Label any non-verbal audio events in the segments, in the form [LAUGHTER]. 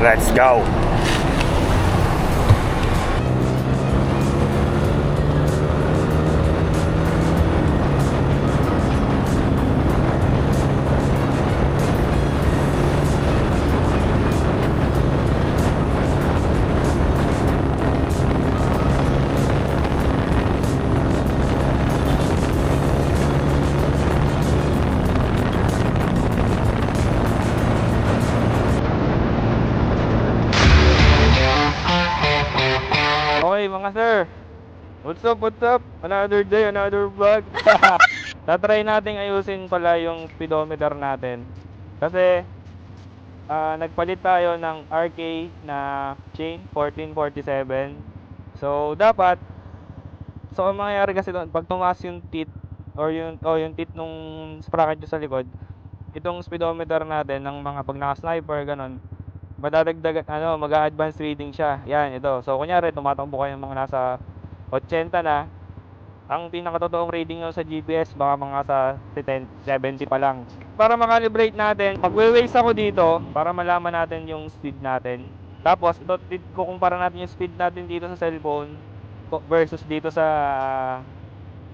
Let's go! What's up, what's up? Another day, another vlog. [LAUGHS] Tatry natin ayusin pala yung speedometer natin. Kasi ah, nagpalit tayo ng RK na chain 1447. So dapat so ang mangyayari kasi doon pag tumaas yung teeth or yung o yung teeth nung sprocket sa likod, itong speedometer natin ng mga pag naka-sniper ganun, madadagdag ano, mag-a-advance reading siya. Yan, ito. So kunyari tumatakbo kayo ng mga nasa 80 na. Ang pinakatotoong reading nyo sa GPS baka mga sa 10, 70 pa lang. Para makalibrate natin, magwe-waste ako dito para malaman natin yung speed natin. Tapos, ito, kukumpara natin yung speed natin dito sa cellphone versus dito sa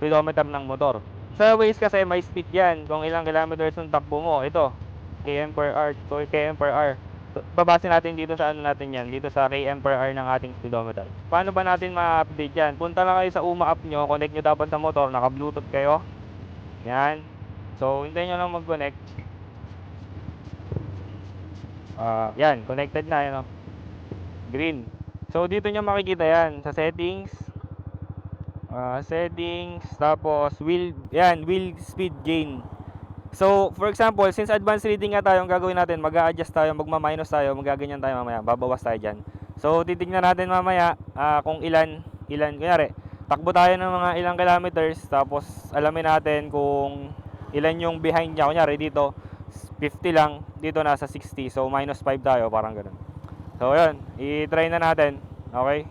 speedometer ng motor. Sa Waze kasi may speed yan kung ilang kilometers yung takbo mo. Ito, km per hour. So, km per hour. So, natin dito sa ano natin yan, dito sa km per hour ng ating speedometer. Paano ba natin ma-update yan? Punta lang kayo sa UMA app nyo, connect nyo dapat sa motor, naka-bluetooth kayo. Yan. So, hintayin nyo lang mag-connect. Ah, yan, connected na, yan o. Green. So, dito nyo makikita yan, sa settings, Ah, settings, tapos wheel, yan, wheel speed gain. So, for example, since advanced reading nga tayo, ang gagawin natin, mag-a-adjust tayo, magma-minus tayo, magaganyan tayo mamaya, babawas tayo dyan. So, titignan natin mamaya ah, kung ilan, ilan, kunyari, takbo tayo ng mga ilang kilometers, tapos alamin natin kung ilan yung behind niya. Kunyari, dito, 50 lang, dito nasa 60, so minus 5 tayo, parang ganun. So, yun, i-try na natin, okay?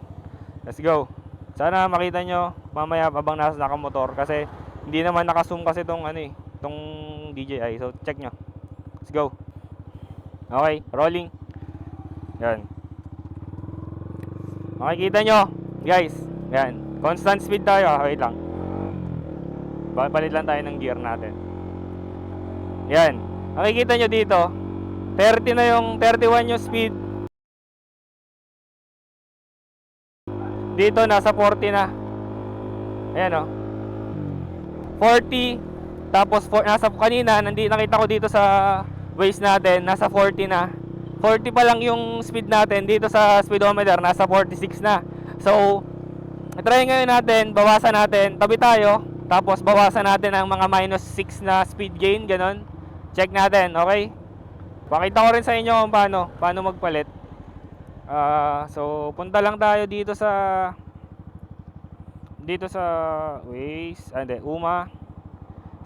Let's go. Sana makita nyo mamaya habang nasa nakamotor kasi hindi naman nakasum kasi tong ano eh, tong DJI. So check nyo. Let's go. Okay, rolling. Yan. Makikita nyo, guys. Yan. Constant speed tayo. Ah, Wait lang. Palit lang tayo ng gear natin. Yan. Makikita nyo dito, 30 na yung 31 yung speed. Dito nasa 40 na. Ayan oh. 40 tapos for, nasa kanina nandi nakita ko dito sa waist natin nasa 40 na. 40 pa lang yung speed natin dito sa speedometer nasa 46 na. So try ngayon natin, bawasan natin, tabi tayo, tapos bawasan natin ang mga minus 6 na speed gain, ganun. Check natin, okay? Pakita ko rin sa inyo kung paano, paano magpalit. Ah, so punta lang tayo dito sa dito sa Waze, ah, UMA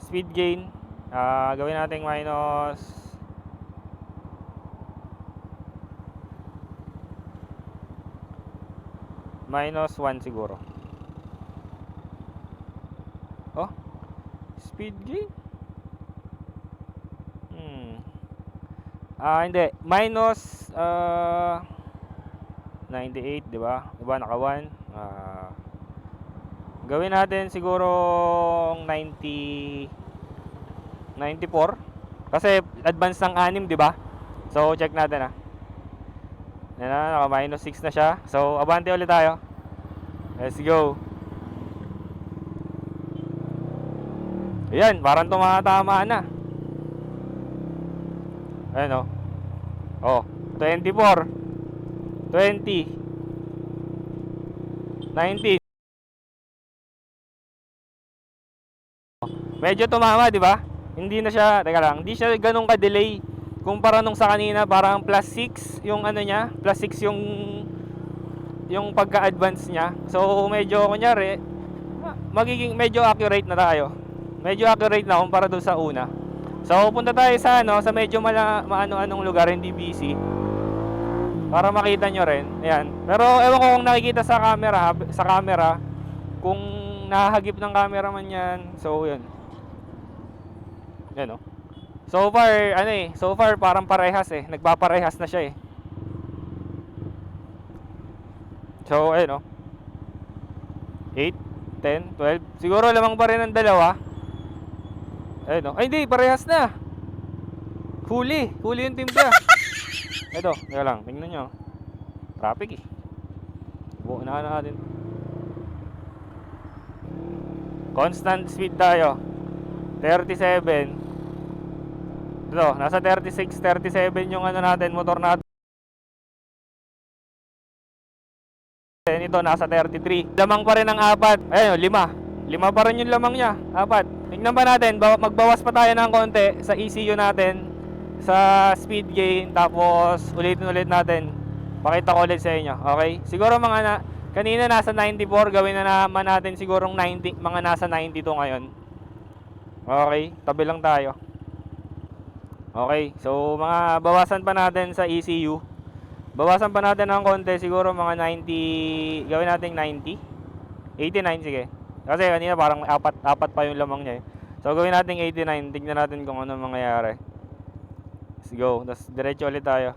speed gain. Ah, gawin nating minus minus 1 siguro. Oh. Speed gain. Hmm. Ah, hindi. Minus ah 98, 'di ba? 'Di ba naka 1? Gawin natin siguro 90 94 kasi advance ng 6, 'di ba? So check natin ah. Yan na, naka minus 6 na siya. So abante ulit tayo. Let's go. Ayan, parang tumatama na. Ayan oh. Oh, 24 20 19 Medyo tumama, di ba? Hindi na siya, teka lang, hindi siya ganun ka-delay. Kumpara nung sa kanina, parang plus 6 yung ano niya, plus 6 yung yung pagka-advance niya. So, medyo kunyari, ma- magiging medyo accurate na tayo. Medyo accurate na kumpara doon sa una. So, punta tayo sa ano, sa medyo mala, maano-anong lugar, hindi busy. Para makita nyo rin. Ayan. Pero ewan ko kung nakikita sa camera, sa camera, kung nahagip ng camera man yan. So, yun. Yan oh. So far, ano eh, so far parang parehas eh. Nagpaparehas na siya eh. So, ayun, oh. 8, 10, 12. Siguro lamang pa rin ang dalawa. Ayun, oh. Ay, hindi. Parehas na. Huli. Huli yung timpla. Ito, teka lang. Tingnan nyo. Traffic eh. Buo na natin. Constant speed tayo. 37. Ito, nasa 36, 37 yung ano natin, motor natin. Ito, nasa 33. Lamang pa rin ang apat. Ayun, lima. Lima pa rin yung lamang niya. Apat. Tingnan pa natin, bawa- magbawas pa tayo ng konti sa ECU natin sa speed gain tapos ulitin ulit natin pakita ko ulit sa inyo okay siguro mga na, kanina nasa 94 gawin na naman natin sigurong 90 mga nasa 92 ngayon okay tabi lang tayo okay so mga bawasan pa natin sa ECU bawasan pa natin ng konti siguro mga 90 gawin natin 90 89 sige kasi kanina parang apat apat pa yung lamang niya eh. so gawin natin 89 tignan natin kung ano mangyayari Let's go. Tapos diretso ulit tayo.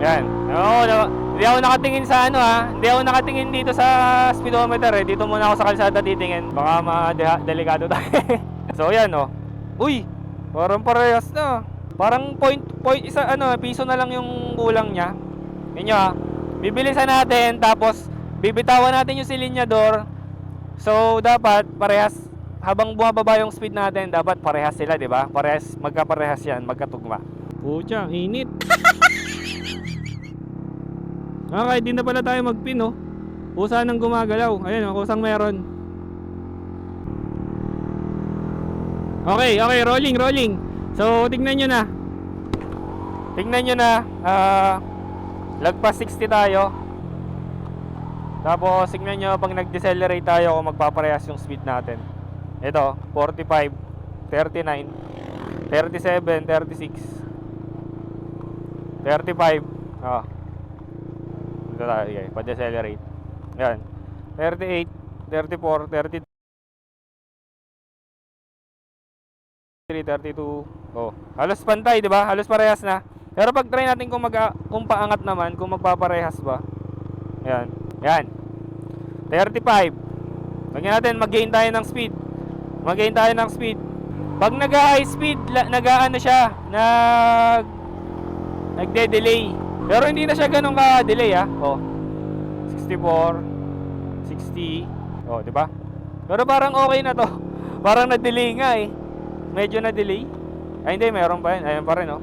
Yan. Oo, no, hindi ako nakatingin sa ano ha. Hindi ako nakatingin dito sa speedometer eh. Dito muna ako sa kalsada titingin. Baka ma-delikado tayo. [LAUGHS] so yan oh. Uy! Parang parehas na. Parang point, point, isa ano, piso na lang yung kulang niya. Yun nyo ha. Bibilisan natin tapos bibitawan natin yung silinyador. So dapat parehas habang bumababa yung speed natin, dapat parehas sila, di ba? Parehas, magkaparehas yan, magkatugma. Pucha, init. [LAUGHS] ah, kahit di na pala tayo magpin, oh. Kusa nang gumagalaw. Ayun, oh, kusang meron. Okay, okay, rolling, rolling. So, tignan nyo na. Tignan nyo na. Ah, lagpas 60 tayo. Tapos, tignan nyo pag nag-decelerate tayo kung magpaparehas yung speed natin. Ito, 45, 39, 37, 36, 35. Oh. Dito tayo, okay. Pa-decelerate. Yan. 38, 34, 33, 32. Oh, halos pantay, 'di ba? Halos parehas na. Pero pag try natin kung mag kung paangat naman, kung magpaparehas ba. Yan. Yan. 35. Lagyan natin mag-gain tayo ng speed. Mag-gain tayo ng speed. Pag nag-high speed, nag-ano siya, nag nagde-delay. Pero hindi na siya ganun ka-delay ah. Oh. 64, 60. Oh, 'di ba? Pero parang okay na 'to. [LAUGHS] Parang na-delay nga eh. Medyo na-delay. Ay hindi, meron pa yun. Ayun pa rin oh.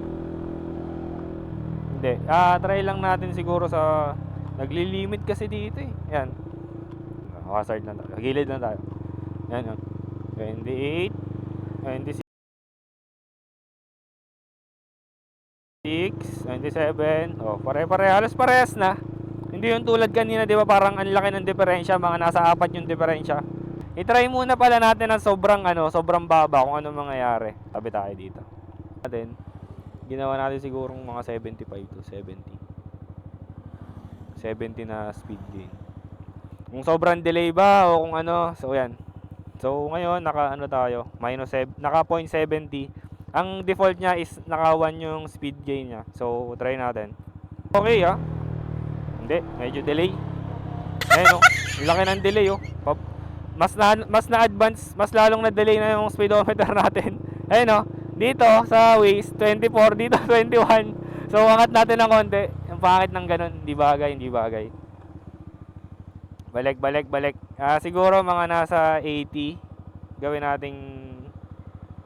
Hindi. Ah, try lang natin siguro sa nagli-limit kasi dito eh. Yan. Hazard tayo. Gilid lang tayo. Yan oh. 28, 26, 27. Oh, pare-pare halos parehas na. Hindi yung tulad kanina, 'di ba? Parang ang laki ng diferensya, mga nasa apat yung diferensya. I-try muna pala natin ng sobrang ano, sobrang baba kung ano mangyayari. Tabi tayo dito. Natin. Ginawa natin sigurong mga 75 to 70. 70 na speed gain. Kung sobrang delay ba o kung ano, so yan. So ngayon naka ano tayo, minus 7, naka 0.70. Ang default niya is naka 1 yung speed gain niya. So try natin. Okay ah. Hindi, medyo delay. Ayun oh, ang laki ng delay oh. Mas na mas na-advance, mas lalong na-delay na yung speedometer [LAUGHS] natin. Ayun oh, dito sa Waze 24, dito [LAUGHS] 21. So angat natin ng konti. Yung pangit ng ganun, hindi bagay, hindi bagay. Balik, balik, balik. Ah, siguro mga nasa 80. Gawin nating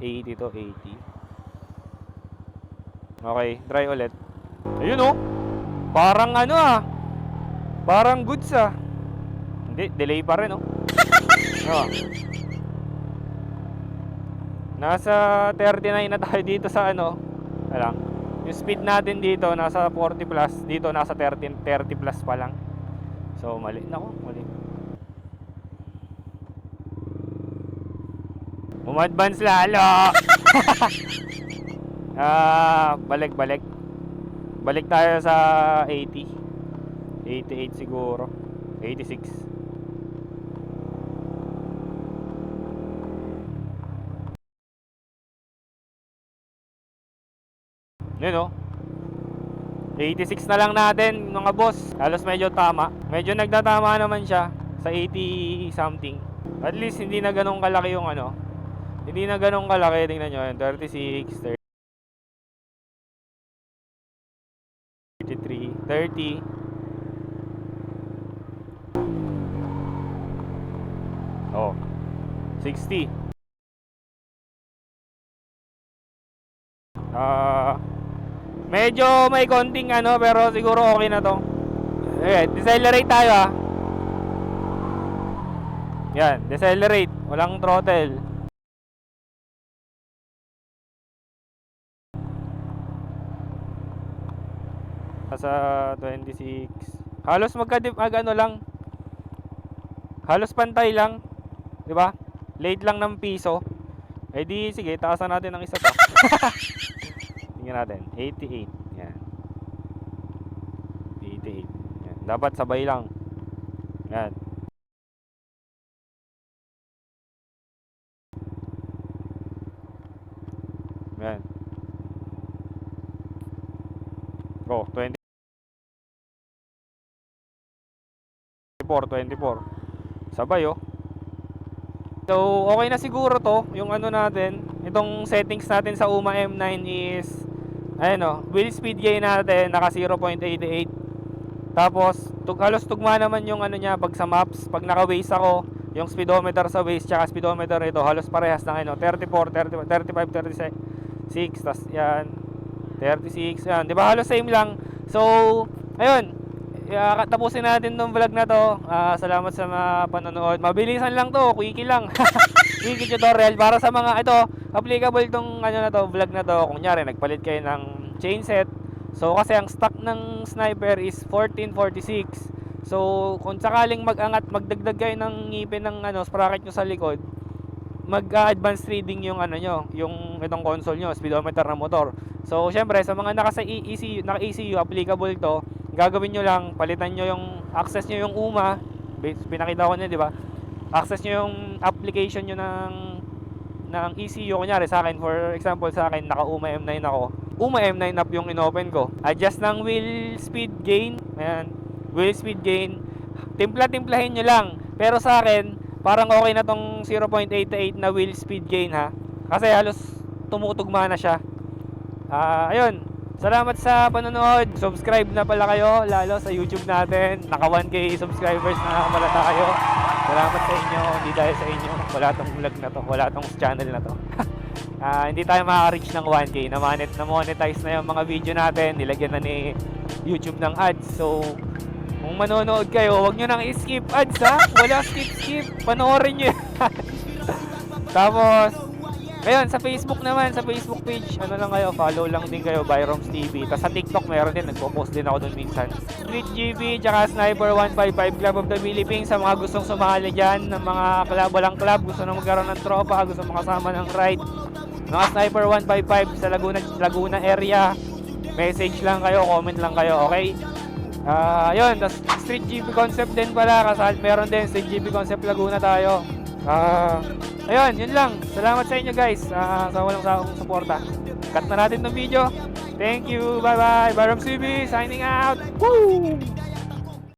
80 to 80. Okay, try ulit. Ayun oh. Parang ano ah. Parang goods ah. Hindi, delay pa rin oh. [LAUGHS] Oh. Nasa 39 na tayo dito sa ano. Alam. Yung speed natin dito nasa 40 plus, dito nasa 30 30 plus pa lang. So mali. Nako, mali. Umadvance lalo. [LAUGHS] Ah, balik balik. Balik tayo sa 80. 88 siguro. 86. Yun oh. 86 na lang natin mga boss. Halos medyo tama. Medyo nagtatama naman siya sa 80 something. At least hindi na ganun kalaki yung ano. Hindi na ganun kalaki. Tingnan nyo yun. 36, 33, 30. Oh. 60. Ah, medyo may konting ano pero siguro okay na to. Eh, decelerate tayo ah. Yan, decelerate, walang throttle. Nasa 26. Halos magka mag ano lang. Halos pantay lang, 'di ba? Late lang ng piso. Eh di sige, taasan natin ng isa pa. [LAUGHS] Tingnan natin. 88. Yan. 88. Yan. Dapat sabay lang. Yan. Yan. Oh, 20. 24, 24. Sabay oh. So, okay na siguro to, yung ano natin, itong settings natin sa UMA M9 is ayun oh, wheel speed gain natin naka 0.88. Tapos, tug halos tugma naman yung ano niya pag sa maps, pag naka-waze ako, yung speedometer sa waze tsaka speedometer ito halos parehas ng ano, 34, 30, 35, 36, tas yan 36, yan, 'di ba? Halos same lang. So, ayun, Yeah, tapusin natin tong vlog na to. Ah, salamat sa mga panonood. Mabilisan lang to, quickie lang. [LAUGHS] quickie tutorial para sa mga ito, applicable tong ano na to, vlog na to. Kunyari nagpalit kayo ng chain set. So kasi ang stock ng sniper is 1446. So kung sakaling mag-angat, magdagdag kayo ng ngipin ng ano, sprocket nyo sa likod, mag-advance reading yung ano nyo, yung itong console nyo, speedometer ng motor. So, syempre, sa mga naka sa E- ECU, naka ECU, applicable to, gagawin nyo lang, palitan nyo yung, access nyo yung UMA, pinakita ko nyo, di ba? Access nyo yung application nyo ng, ng ECU, kunyari sa akin, for example, sa akin, naka UMA M9 ako. UMA M9 app yung inopen ko. Adjust ng wheel speed gain, ayan, wheel speed gain, timpla-timplahin nyo lang. Pero sa akin, parang okay na tong 0.88 na wheel speed gain ha. Kasi halos tumutugma na siya. Ah, ayun. Salamat sa panonood. Subscribe na pala kayo lalo sa YouTube natin. Naka 1k subscribers na pala tayo. Salamat sa inyo. Hindi dahil sa inyo. Wala tong vlog na to. Wala tong channel na to. [LAUGHS] Ah, hindi tayo makaka-reach ng 1k. Na, monet, na yung mga video natin. Nilagyan na ni YouTube ng ads. So, kung manonood kayo, huwag nyo nang i-skip ads ha. Wala skip-skip. Panoorin nyo. [LAUGHS] Tapos, ayun, sa Facebook naman, sa Facebook page, ano lang kayo, follow lang din kayo, Byroms TV. Tapos sa TikTok, meron din, nagpo-post din ako doon minsan. Street GB, tsaka Sniper 155 Club of the Philippines, sa mga gustong sumali dyan, ng mga club, walang club, gusto na magkaroon ng tropa, gusto makasama ng ride. Mga Sniper 155 sa Laguna, Laguna area, message lang kayo, comment lang kayo, okay? Ah, yun, tas Street GB concept din pala, kasal meron din Street GB concept Laguna tayo. Ah, ayun, yun lang. Salamat sa inyo guys ah, sa walang sawang suporta. Cut na natin ng video. Thank you. Bye-bye. Baram CB signing out. Woo!